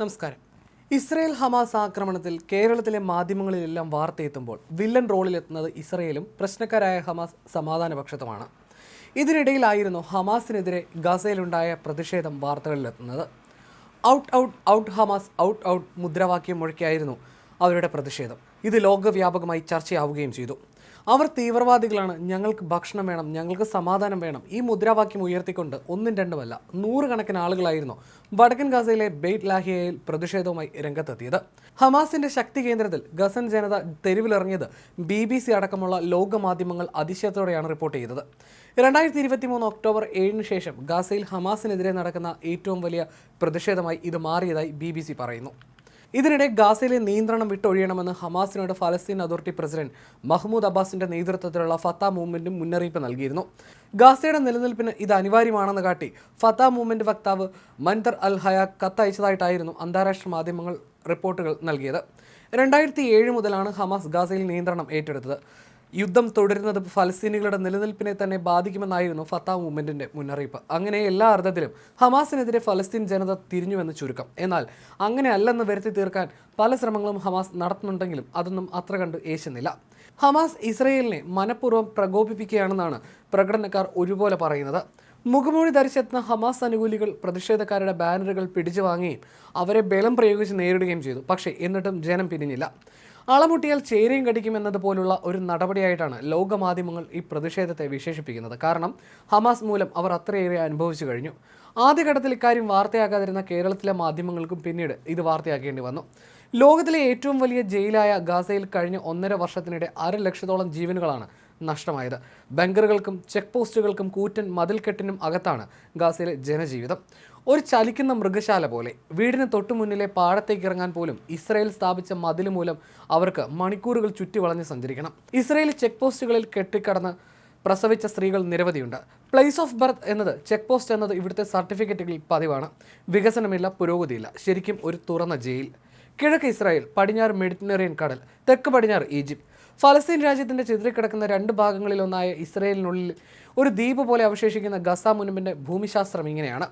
നമസ്കാരം. Israel Hamas ആക്രമണത്തിൽ കേരളത്തിലെ മാധ്യമങ്ങളിലെല്ലാം വാർത്തയെത്തുമ്പോൾ വില്ലൻ റോളിലെത്തുന്നത് ഇസ്രയേലും പ്രശ്നക്കാരായ ഹമാസ് സമാധാനപക്ഷത്തുമാണ്. ഇതിനിടയിലായിരുന്നു ഹമാസിനെതിരെ ഗസയിലുണ്ടായ പ്രതിഷേധം വാർത്തകളിലെത്തുന്നത്. Out out out Hamas out out മുദ്രാവാക്യം മുഴക്കിയായിരുന്നു അവരുടെ പ്രതിഷേധം. ഇത് ലോകവ്യാപകമായി ചർച്ചയാവുകയും ചെയ്തു. അവർ തീവ്രവാദികളാണ്. ഞങ്ങൾക്ക് ഭക്ഷണം വേണം ഞങ്ങൾക്ക് സമാധാനം വേണം. ഈ മുദ്രാവാക്യം ഉയർത്തിക്കൊണ്ട് ഒന്നും രണ്ടുമല്ല നൂറുകണക്കിന് ആളുകളായിരുന്നു വടക്കൻ ഗസയിലെ ബെയ്റ്റ് ലാഹിയയിൽ പ്രതിഷേധവുമായി രംഗത്തെത്തിയത്. ഹമാസിന്റെ ശക്തി കേന്ദ്രത്തിൽ ഗസൻ ജനത തെരുവിലിറങ്ങിയത് ബി ബി സി അടക്കമുള്ള ലോകമാധ്യമങ്ങൾ അതിശയത്തോടെയാണ് റിപ്പോർട്ട് ചെയ്തത്. രണ്ടായിരത്തി ഇരുപത്തി മൂന്ന് ഒക്ടോബർ ഏഴിന് ശേഷം ഗസയിൽ ഹമാസിനെതിരെ നടക്കുന്ന ഏറ്റവും വലിയ പ്രതിഷേധമായി ഇത് മാറിയതായി ബി പറയുന്നു. ഇതിനിടെ ഗാസയിലെ നിയന്ത്രണം വിട്ടൊഴിയണമെന്ന് ഹമാസിനോട് ഫലസ്തീൻ അതോറിറ്റി പ്രസിഡന്റ് മഹ്മൂദ് അബ്ബാസിന്റെ നേതൃത്വത്തിലുള്ള ഫത്ത മൂവ്മെന്റും മുന്നറിയിപ്പ് നൽകിയിരുന്നു. ഗാസയുടെ നിലനിൽപ്പിന് ഇത് അനിവാര്യമാണെന്ന് കാട്ടി ഫത്ത മൂവ്മെന്റ് വക്താവ് മൻതർ അൽ ഹയ കത്തയച്ചതായിട്ടായിരുന്നു അന്താരാഷ്ട്ര മാധ്യമങ്ങൾ റിപ്പോർട്ടുകൾ നൽകിയത്. രണ്ടായിരത്തി ഏഴ് മുതലാണ് ഹമാസ് ഗാസയിൽ നിയന്ത്രണം ഏറ്റെടുത്തത്. യുദ്ധം തുടരുന്നത് ഫലസ്തീനികളുടെ നിലനിൽപ്പിനെ തന്നെ ബാധിക്കുമെന്നായിരുന്നു ഫത്താ മൂവ്മെന്റിന്റെ മുന്നറിയിപ്പ്. അങ്ങനെ എല്ലാ അർത്ഥത്തിലും ഹമാസിനെതിരെ ഫലസ്തീൻ ജനത തിരിഞ്ഞുവെന്ന് ചുരുക്കം. എന്നാൽ അങ്ങനെ അല്ലെന്ന് വരുത്തി തീർക്കാൻ പല ശ്രമങ്ങളും ഹമാസ് നടത്തുന്നുണ്ടെങ്കിലും അതൊന്നും അത്ര കണ്ട് ഏശുന്നില്ല. ഹമാസ് ഇസ്രയേലിനെ മനഃപൂർവം പ്രകോപിപ്പിക്കുകയാണെന്നാണ് പ്രകടനക്കാർ ഒരുപോലെ പറയുന്നത്. മുഖമൂടി ധരിച്ചെത്തുന്ന ഹമാസ് അനുകൂലികൾ പ്രതിഷേധക്കാരുടെ ബാനറുകൾ പിടിച്ചു വാങ്ങുകയും അവരെ ബലം പ്രയോഗിച്ച് നേരിടുകയും ചെയ്തു. പക്ഷേ എന്നിട്ടും ജനം പിരിഞ്ഞില്ല. അളമുട്ടിയാൽ ചേരയും കടിക്കുമെന്നതുപോലുള്ള ഒരു നടപടിയായിട്ടാണ് ലോകമാധ്യമങ്ങൾ ഈ പ്രതിഷേധത്തെ വിശേഷിപ്പിക്കുന്നത്. കാരണം ഹമാസ് മൂലം അവർ അത്രയേറെ അനുഭവിച്ചു കഴിഞ്ഞു. ആദ്യഘട്ടത്തിൽ ഇക്കാര്യം വാർത്തയാക്കാതിരുന്ന കേരളത്തിലെ മാധ്യമങ്ങൾക്കും പിന്നീട് ഇത് വാർത്തയാക്കേണ്ടി വന്നു. ലോകത്തിലെ ഏറ്റവും വലിയ ജയിലായ ഗാസയിൽ കഴിഞ്ഞ ഒന്നര വർഷത്തിനിടെ അര ലക്ഷത്തോളം ജീവനുകളാണ് നഷ്ടമായത്. ബങ്കറുകൾക്കും ചെക്ക് പോസ്റ്റുകൾക്കും കൂറ്റൻ മതിൽക്കെട്ടിനും അകത്താണ് ഗാസയിലെ ജനജീവിതം. ഒരു ചലിക്കുന്ന മൃഗശാല പോലെ വീടിന് തൊട്ടു മുന്നിലെ പാടത്തേക്ക് ഇറങ്ങാൻ പോലും ഇസ്രയേൽ സ്ഥാപിച്ച മതിൽ മൂലം അവർക്ക് മണിക്കൂറുകൾ ചുറ്റി വളഞ്ഞ് സഞ്ചരിക്കണം. ഇസ്രായേൽ ചെക്ക് പോസ്റ്റുകളിൽ കെട്ടിക്കടന്ന് പ്രസവിച്ച സ്ത്രീകൾ നിരവധിയുണ്ട്. പ്ലേസ് ഓഫ് ബർത്ത് എന്നത് ചെക്ക് പോസ്റ്റ് എന്നത് ഇവിടുത്തെ സർട്ടിഫിക്കറ്റുകളിൽ പതിവാണ്. വികസനമില്ല പുരോഗതിയില്ല. ശരിക്കും ഒരു തുറന്ന ജയിൽ. കിഴക്ക് ഇസ്രായേൽ പടിഞ്ഞാറ് മെഡിറ്ററേനിയൻ കടൽ തെക്ക് പടിഞ്ഞാറ് ഈജിപ്ത്. ഫലസ്തീൻ രാജ്യത്തിന്റെ ചിതറിക്കിടക്കുന്ന രണ്ട് ഭാഗങ്ങളിലൊന്നായ ഇസ്രയേലിനുള്ളിൽ ഒരു ദ്വീപ് പോലെ അവശേഷിക്കുന്ന ഗസ മുൻപിന്റെ ഭൂമിശാസ്ത്രം ഇങ്ങനെയാണ്.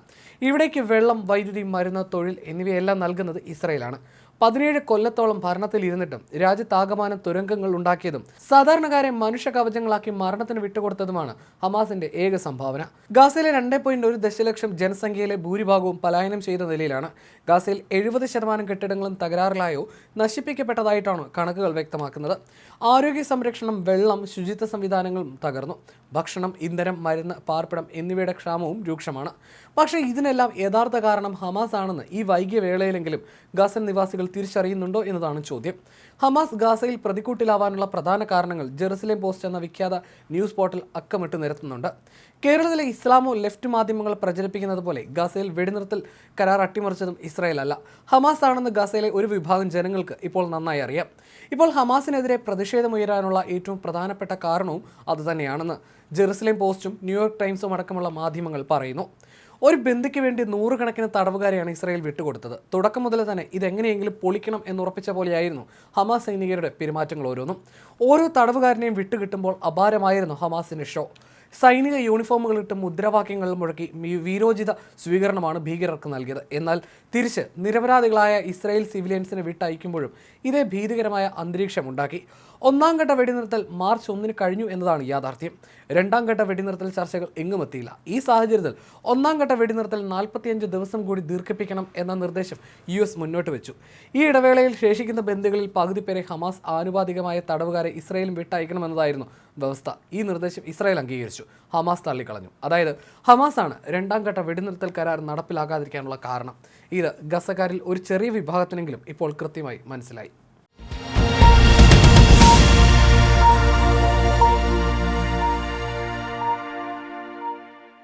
ഇവിടേക്ക് വെള്ളം വൈദ്യുതി മരുന്ന് തൊഴിൽ എന്നിവയെല്ലാം നൽകുന്നത് ഇസ്രയേലാണ്. പതിനേഴ് കൊല്ലത്തോളം ഭരണത്തിൽ ഇരുന്നിട്ടും രാജ്യത്താകമാനം തുരങ്കങ്ങൾ ഉണ്ടാക്കിയതും സാധാരണക്കാരെ മനുഷ്യ കവചങ്ങളാക്കി മരണത്തിന് വിട്ടുകൊടുത്തതുമാണ് ഹമാസിന്റെ ഏക സംഭാവന. ഗാസയിലെ രണ്ട് പോയിന്റ് ഒരു ദശലക്ഷം ജനസംഖ്യയിലെ ഭൂരിഭാഗവും പലായനം ചെയ്ത നിലയിലാണ്. ഗാസയിൽ എഴുപത് ശതമാനം കെട്ടിടങ്ങളും തകരാറിലായോ നശിപ്പിക്കപ്പെട്ടതായിട്ടാണ് കണക്കുകൾ വ്യക്തമാക്കുന്നത്. ആരോഗ്യ സംരക്ഷണം വെള്ളം ശുചിത്വ സംവിധാനങ്ങളും തകർന്നു. ഭക്ഷണം ഇന്ധനം മരുന്ന് പാർപ്പിടം എന്നിവയുടെ ക്ഷാമവും രൂക്ഷമാണ്. പക്ഷേ ഇതിനെല്ലാം യഥാർത്ഥ കാരണം ഹമാസ് ആണെന്ന് ഈ വൈകിയ വേളയിലെങ്കിലും ഗാസൻ നിവാസികൾ തിരിച്ചറിയുന്നുണ്ടോ എന്നതാണ് ചോദ്യം. ഹമാസ് ഗാസയിൽ പ്രതിക്കൂട്ടിലാവാനുള്ള പ്രധാന കാരണങ്ങൾ ജെറുസലേം പോസ്റ്റ് എന്ന വിഖ്യാത ന്യൂസ് പോർട്ടൽ അക്കമിട്ട് നിരത്തുന്നുണ്ട്. കേരളത്തിലെ ഇസ്ലാമോ ലെഫ്റ്റ് മാധ്യമങ്ങൾ പ്രചരിപ്പിക്കുന്നത് പോലെ ഗാസയിൽ വെടിനിർത്തൽ കരാർ അട്ടിമറിച്ചതും ഇസ്രായേൽ അല്ല ഹമാസ് ആണെന്ന് ഗാസയിലെ ഒരു വിഭാഗം ജനങ്ങൾക്ക് ഇപ്പോൾ നന്നായി അറിയാം. ഇപ്പോൾ ഹമാസിനെതിരെ പ്രതിഷേധമുയരാനുള്ള ഏറ്റവും പ്രധാനപ്പെട്ട കാരണവും അതുതന്നെയാണെന്ന് ജെറുസലേം പോസ്റ്റും ന്യൂയോർക്ക് ടൈംസും അടക്കമുള്ള മാധ്യമങ്ങൾ പറയുന്നു. ഒരു ബന്ധുക്ക് വേണ്ടി നൂറുകണക്കിന് തടവുകാരെയാണ് ഇസ്രായേൽ വിട്ടുകൊടുത്തത്. തുടക്കം മുതൽ തന്നെ ഇതെങ്ങനെയെങ്കിലും പൊളിക്കണം എന്നുറപ്പിച്ച പോലെയായിരുന്നു ഹമാസ് സൈനികരുടെ പെരുമാറ്റങ്ങൾ ഓരോന്നും. ഓരോ തടവുകാരനെയും വിട്ടുകിട്ടുമ്പോൾ അപാരമായിരുന്നു ഹമാസിന്റെ ഷോ സൈനിക യൂണിഫോമുകൾ ഇട്ട് മുദ്രാവാക്യങ്ങൾ മുഴക്കി വീരോചിത സ്വീകരണമാണ് ഭീകരർക്ക് നൽകിയത്. എന്നാൽ തിരിച്ച് നിരപരാധികളായ ഇസ്രായേൽ സിവിലിയൻസിനെ വിട്ടയക്കുമ്പോഴും ഇതേ ഭീതികരമായ അന്തരീക്ഷം ഉണ്ടാക്കി. ഒന്നാം ഘട്ട വെടിനിർത്തൽ മാർച്ച് ഒന്നിന് കഴിഞ്ഞു എന്നതാണ് യാഥാർത്ഥ്യം. രണ്ടാം ഘട്ട വെടിനിർത്തൽ ചർച്ചകൾ എങ്ങും എത്തിയില്ല. ഈ സാഹചര്യത്തിൽ ഒന്നാം ഘട്ട വെടിനിർത്തൽ നാൽപ്പത്തിയഞ്ച് ദിവസം കൂടി ദീർഘിപ്പിക്കണം എന്ന നിർദ്ദേശം യു എസ് മുന്നോട്ട് വെച്ചു. ഈ ഇടവേളയിൽ ശേഷിക്കുന്ന ബന്ധുക്കളിൽ പകുതി പേരെ ഹമാസ് ആനുപാതികമായ തടവുകാരെ ഇസ്രായേലും വിട്ടയക്കണമെന്നതായിരുന്നു വ്യവസ്ഥ. ഈ നിർദ്ദേശം ഇസ്രായേൽ അംഗീകരിച്ചു. ഹമാസ് തള്ളിക്കളഞ്ഞു. അതായത് ഹമാസ് ആണ് രണ്ടാം ഘട്ട വെടിനിർത്തൽ കരാർ നടപ്പിലാക്കാതിരിക്കാനുള്ള കാരണം. ഇത് ഗസക്കാരിൽ ഒരു ചെറിയ വിഭാഗത്തിനെങ്കിലും ഇപ്പോൾ കൃത്യമായി മനസ്സിലായി.